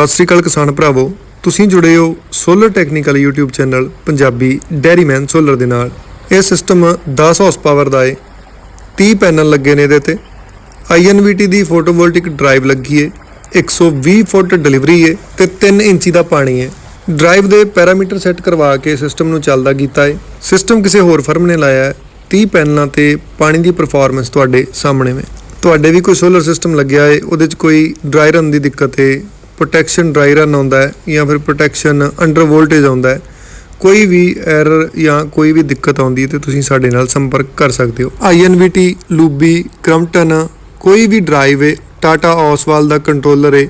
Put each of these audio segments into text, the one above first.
ਸਤਿ ਸ੍ਰੀ ਅਕਾਲ ਕਿਸਾਨ ਭਰਾਵੋ। ਤੁਸੀਂ ਜੁੜੇ ਹੋ solar technical YouTube channel Punjabi dairyman solar ਦੇ ਨਾਲ। ਇਹ ਸਿਸਟਮ 10 ਹਾਰਸ ਪਾਵਰ ਦਾ ਹੈ 30 ਪੈਨਲ ਲੱਗੇ ਨੇ ਇਹਦੇ ਤੇ। INVT ਦੀ ਫੋਟੋਵੋਲਟਿਕ ਡਰਾਈਵ ਲੱਗੀ ਹੈ 120 ਫੁੱਟ ਡਿਲੀਵਰੀ ਹੈ ਤੇ 3 ਇੰਚੀ ਦਾ ਪਾਣੀ ਹੈ ਡਰਾਈਵ ਦੇ ਪੈਰਾਮੀਟਰ ਸੈੱਟ ਕਰਵਾ ਕੇ ਸਿਸਟਮ ਨੂੰ ਚੱਲਦਾ ਕੀਤਾ ਹੈ ਸਿਸਟਮ ਕਿਸੇ ਹੋਰ ਫਰਮ ਨੇ ਲਾਇਆ ਹੈ 30 ਪੈਨਲਾਂ ਤੇ ਪਾਣੀ ਦੀ ਪਰਫਾਰਮੈਂਸ ਤੁਹਾਡੇ ਸਾਹਮਣੇ ਹੈ ਤੁਹਾਡੇ ਵੀ ਕੋਈ ਸੋਲਰ ਸਿਸਟਮ ਲੱਗਿਆ ਹੈ ਉਹਦੇ 'ਚ ਕੋਈ ਡਰਾਈ ਰਨ ਦੀ ਦਿੱਕਤ ਹੈ ਪ੍ਰੋਟੈਕਸ਼ਨ ਡਰਾਈ ਰਨ ਆਉਂਦਾ ਹੈ ਜਾਂ ਫਿਰ ਪ੍ਰੋਟੈਕਸ਼ਨ ਅੰਡਰ ਵੋਲਟੇਜ ਆਉਂਦਾ ਹੈ, ਕੋਈ ਵੀ ਐਰਰ ਜਾਂ ਕੋਈ ਵੀ ਦਿੱਕਤ ਆਉਂਦੀ ਹੈ ਤੇ ਤੁਸੀਂ ਸਾਡੇ ਨਾਲ ਸੰਪਰਕ ਕਰ ਸਕਦੇ ਹੋ। INVT ਲੂਬੀ ਕ੍ਰਮਟਨ ਕੋਈ ਵੀ ਡਰਾਈਵ ਹੈ ਟਾਟਾ ਔਸਵਾਲ ਦਾ ਕੰਟਰੋਲਰ ਹੈ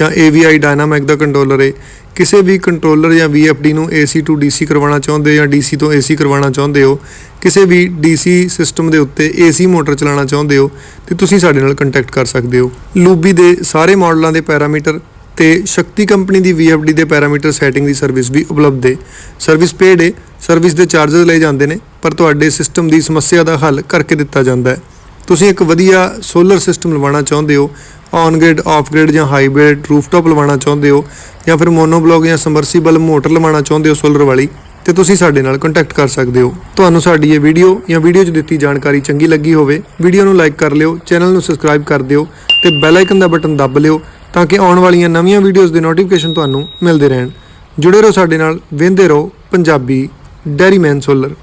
ਜਾਂ AVI ਡਾਇਨਾਮਿਕ ਦਾ ਕੰਟਰੋਲਰ ਹੈ, ਕਿਸੇ ਵੀ ਕੰਟਰੋਲਰ ਜਾਂ VFD ਨੂੰ AC to DC ਕਰਵਾਉਣਾ ਚਾਹੁੰਦੇ ਹੋ ਜਾਂ DC ਤੋਂ AC ਕਰਵਾਉਣਾ ਚਾਹੁੰਦੇ ਹੋ, ਕਿਸੇ ਵੀ DC ਸਿਸਟਮ ਦੇ ਉੱਤੇ AC ਮੋਟਰ ਚਲਾਉਣਾ ਚਾਹੁੰਦੇ ਹੋ, ਤੇ ਤੁਸੀਂ ਸਾਡੇ ਨਾਲ ਕੰਟੈਕਟ ਕਰ ਸਕਦੇ ਹੋ। ਲੂਬੀ ਦੇ ਸਾਰੇ ਮਾਡਲਾਂ ਦੇ ਪੈਰਾਮੀਟਰ ਤੇ ਸ਼ਕਤੀ ਕੰਪਨੀ ਦੀ VFD ਦੇ ਪੈਰਾਮੀਟਰ ਸੈਟਿੰਗ ਦੀ ਸਰਵਿਸ ਵੀ ਉਪਲਬਧ ਹੈ। ਸਰਵਿਸ ਪੇਡ ਹੈ। ਸਰਵਿਸ ਦੇ ਚਾਰजेस ਲਏ ਜਾਂਦੇ ਨੇ, ਪਰ ਤੁਹਾਡੇ ਸਿਸਟਮ ਦੀ ਸਮੱਸਿਆ ਦਾ ਹੱਲ ਕਰਕੇ ਦਿੱਤਾ ਜਾਂਦਾ ਹੈ। ਤੁਸੀਂ ਇੱਕ ਵਧੀਆ ਸੋਲਰ ਸਿਸਟਮ ਲਵਾਉਣਾ ਚਾਹੁੰਦੇ ਹੋ ਔਨ ਗ੍ਰਿਡ ਆਫ ਗ੍ਰਿਡ ਜਾਂ ਹਾਈਬ੍ਰਿਡ ਰੂਫਟਾਪ ਲਵਾਉਣਾ ਚਾਹੁੰਦੇ ਹੋ ਜਾਂ ਫਿਰ ਮੋਨੋਬਲੌਕ ਜਾਂ ਸਮਰਸੀਬਲ ਮੋਟਰ ਲਵਾਉਣਾ ਚਾਹੁੰਦੇ ਹੋ ਸੋਲਰ ਵਾਲੀ ਤੇ ਤੁਸੀਂ ਸਾਡੇ ਨਾਲ ਕੰਟੈਕਟ ਕਰ ਸਕਦੇ ਹੋ। ਤੁਹਾਨੂੰ ਸਾਡੀ ਇਹ ਵੀਡੀਓ ਜਾਂ ਵੀਡੀਓ 'ਚ ਦਿੱਤੀ ਜਾਣਕਾਰੀ ਚੰਗੀ ਲੱਗੀ ਹੋਵੇ ਵੀਡੀਓ ਨੂੰ ਲਾਈਕ ਕਰ ਲਿਓ ਚੈਨਲ ਨੂੰ ਸਬਸਕ੍ਰਾਈਬ ਕਰ ਦਿਓ ਤੇ ਬੈਲ ਆਈਕਨ ਦਾ ਬਟਨ ਦੱਬ ਲਿਓ ਤਾਂ ਕਿ ਆਉਣ ਵਾਲੀਆਂ ਨਵੀਆਂ ਵੀਡੀਓਜ਼ ਦੇ ਨੋਟੀਫਿਕੇਸ਼ਨ ਤੁਹਾਨੂੰ ਮਿਲਦੇ ਰਹਿਣ। ਜੁੜੇ ਰਹੋ ਸਾਡੇ ਨਾਲ ਵੇਂਦੇ ਰਹੋ ਪੰਜਾਬੀ ਡੈਰੀਮੈਨ ਸੋਲਰ